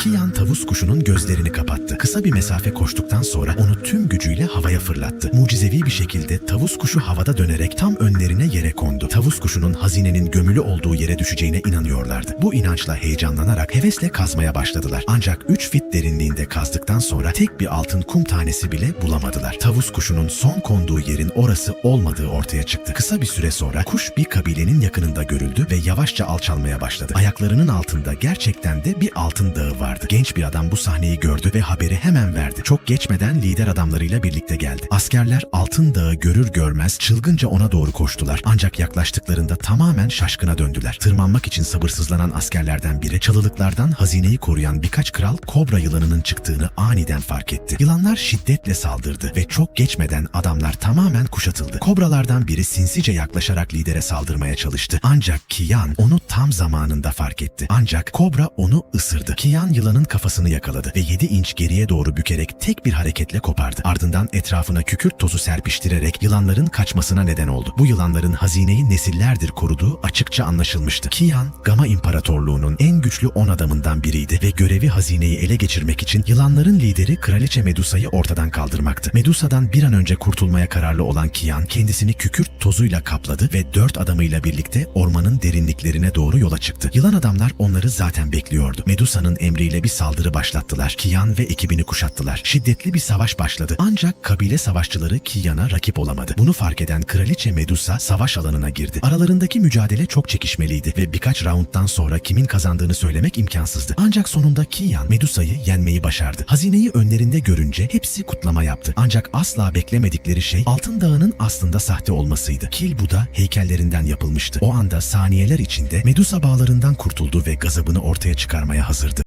Kiyan tavus kuşunun gözlerini kapattı. Kısa bir mesafe koştuktan sonra onu tüm gücüyle havaya fırlattı. Mucizevi bir şekilde tavus kuşu havada dönerek tam önlerine yere kondu. Tavus kuşunun hazinenin gömülü olduğu yere düşeceğine inanıyorlardı. Bu inançla heyecanlanarak hevesle kazmaya başladılar. Ancak 3 fit derinliğinde kazdıktan sonra tek bir altın kum tanesi bile bulamadılar. Tavus kuşunun son konduğu yerin orası olmadığı ortaya çıktı. Kısa bir süre sonra kuş bir kabilenin yakınında görüldü ve yavaşça alçalmaya başladı. Ayaklarının altında gerçekten de bir altın dağı vardı. Genç bir adam bu sahneyi gördü ve haberi hemen verdi. Çok geçmeden lider adamlarıyla birlikte geldi. Askerler altın dağı görür görmez çılgınca ona doğru koştular. Ancak yaklaştıklarında tamamen şaşkına döndüler. Tırmanmak için sabırsızlanan askerlerden biri çalılıklardan hazineyi koruyan birkaç kral kobra yılanının çıktığını aniden fark etti. Yılanlar şiddetle saldırdı ve çok geçmeden adamlar tamamen kuşatıldı. Kobralardan biri sinsice yaklaşarak lidere saldırmaya çalıştı. Ancak Kiyan onu tam zamanında fark etti. Ancak kobra onu ısırdı. Kiyan yılanın kafasını yakaladı ve 7 inç geriye doğru bükerek tek bir hareketle kopardı. Ardından etrafına kükürt tozu serpiştirerek yılanların kaçmasına neden oldu. Bu yılanların hazineyi nesillerdir koruduğu açıkça anlaşılmıştı. Kiyan, Gama İmparatorluğu'nun en güçlü 10 adamından biriydi ve görevi hazineyi ele geçirmek için yılanların lideri Kraliçe Medusa'yı ortadan kaldırmaktı. Medusa'dan bir an önce kurtulmaya kararlı olan Kiyan kendisini kükürt tozuyla kapladı ve dört adamıyla birlikte ormanın derinliklerine doğru yola çıktı. Yılan adamlar onları zaten bekliyordu. Medusa'nın emriyle bir saldırı başlattılar. Kiyan ve ekibini kuşattılar. Şiddetli bir savaş başladı. Ancak kabile savaşçıları Kiyan'a rakip olamadı. Bunu fark eden Kraliçe Medusa savaş alanına girdi. Aralarındaki mücadele çok çekişmeliydi ve birkaç rounddan sonra kimin kazandığını söylemek imkansızdı. Ancak sonunda Kiyan Medusa'yı yenmeyi başardı. Hazineyi önlerinde görünce hepsi kutlama yaptı. Ancak asla beklemedikleri şey Altın Dağı'nın aslında sahte olmasıydı. Kil Buda heykellerinden yapılmıştı. O anda saniyeler içinde Medusa bağlarından kurtuldu ve gazabını ortaya çıkarmaya hazırdı.